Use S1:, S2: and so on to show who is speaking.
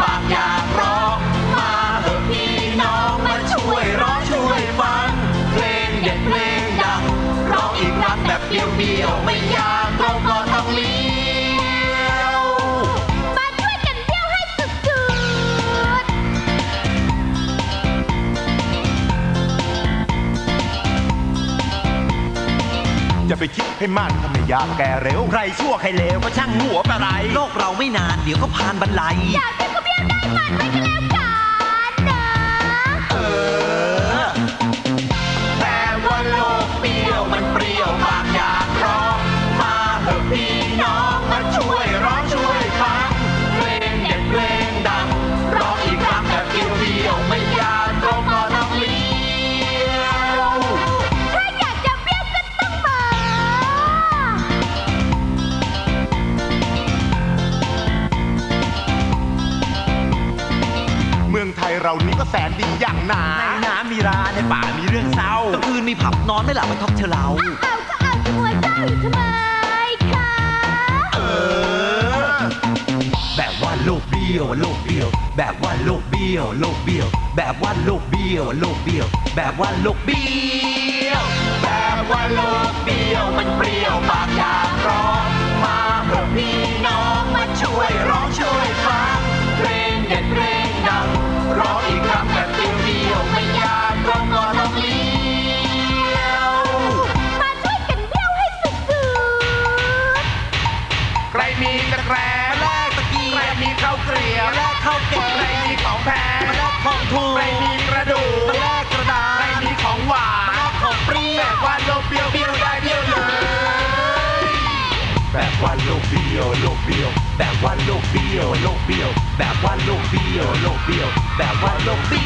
S1: บางอยากร้อง มาเถอะพี่น้องมาช่วยร้
S2: องช่วยฟัง เพลงเด็ดเพลงดังร้อง
S3: อีกครั้งแบบเบี้ยวๆไม่
S2: ยาก ให้มันถ้าไม่อยากแก่เร็ว ใครชั่วใครเลวก็ช่างหัวปะไรโลกเราไม่นานเดี๋ยวก็ผ่านบันไล
S3: อยากได้ก็เบี้ย
S1: เมืองไทยเรานี่ก็แสนดีอย่างหนา
S2: ในน้ำมีราในป่ามีเรื่องเศร้ากลางคืนมีผับนอนไม่หลับไปท็อกเชลเรา
S3: เอาก็เอาจะมัวเจ้าอยู่ทำไมคะ
S2: แบบว่าโลกเบี้ยวโลกเบี้ยว แบบว่าโลกเบี้ยวโลกเบี้ยว แบบว่าโลกเบี้ยวโลกเบี้ยว แบบว่าโลกเบี้ยว แบบว่าโลกเบี้ยวมันเปรี้ยวบาง ถูกไม่
S3: มีก
S1: ระดูก
S2: มาแลกกระดา
S1: ษไม่มีของหวาน
S2: แลกของเปรี้ย
S1: แบบว่าโลกเบี้ยวเบี้ยวได้เบี้ยวเลย
S2: แบบว่าโลกเบี้ยวโลกเบี้ยวแบบว่าโลกเบี้ยวโลกเบี้ยวแบบว่าโลกเบี้ยวโลกเบี้ยวแบบว่าโลกเบี้ยว